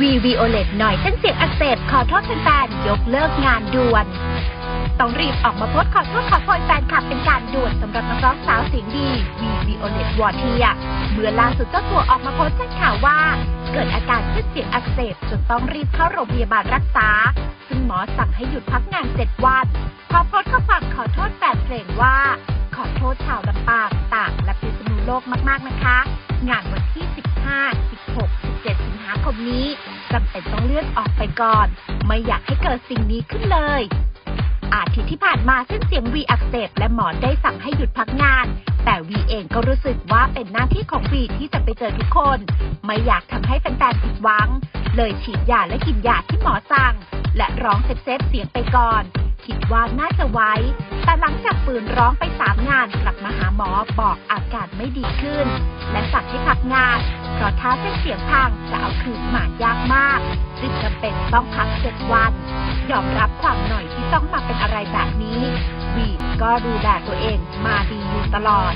วีวีโอเลตหน่อยเส้นเสียงอักเสบขอโทษแฟนๆยกเลิกงานด่วน ต้องรีบออกมาโพสต์ขอโทษขอโพยแฟนคลับเป็นการด่วนสำหรับนักร้องสาวเสียงดีวีวีโอเลตวอเทียเมื่อล่าสุดเจ้าตัวออกมาโพสต์แจ้งข่าวว่า เกิดอาการเส้นเสียงอักเสบจนต้องรีบเข้าโรงพยาบาลรักษา ซึ่งหมอสั่งให้หยุดพักงานเจ็ดวันพร้อมโพสต์ข้อความขอโทษแฟนเพลงว่า ขอโทษชาวลำปางตากและพิษณุโลกมากๆนะคะ งานวัน นี้จำเป็นต้องเลื่อนออกไปก่อน ไม่อยากให้เกิดสิ่งนี้ขึ้นเลย อาทิตย์ที่ผ่านมาเส้นเสียงวีอักเสบและหมอได้สั่งให้หยุดพักงาน แต่วีเองก็รู้สึกว่าเป็นหน้าที่ของวีที่จะไปเจอทุกคน ไม่อยากทำให้แฟนๆผิดหวัง เลยฉีดยาและกินยาที่หมอสั่ง และร้องเซฟเซฟเสียงไปก่อน คิดว่าน่าจะไว้ แต่หลังจากฝืนร้องไปสามงานก มาหมอบอกอาการไม่ดีขึ้น และสั่งให้พักงาน เพราะถ้าเส้นเสียงพังจะเอาคืนมายากมากจึงจำเป็นต้องพักเจ็ดวันยอมรับความหน่อยที่ต้องมาเป็นอะไรแบบนี้ วีก็ดูแลตัวเองมาดีอยู่ตลอด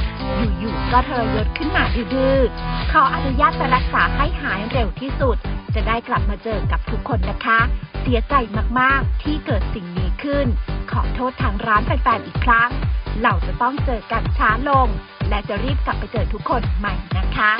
อยู่ๆก็เทรยศขึ้นมาดื้อๆขออนุญาตไปรักษาให้หายเร็วที่สุด จะได้กลับมาเจอกับทุกคนนะคะ เสียใจมากๆที่เกิดสิ่งนี้ขึ้น ขอโทษทางร้านแฟนๆอีกครั้ง เราจะต้องเจอกันช้าลง และจะรีบกลับไปเจอทุกคนใหม่นะคะ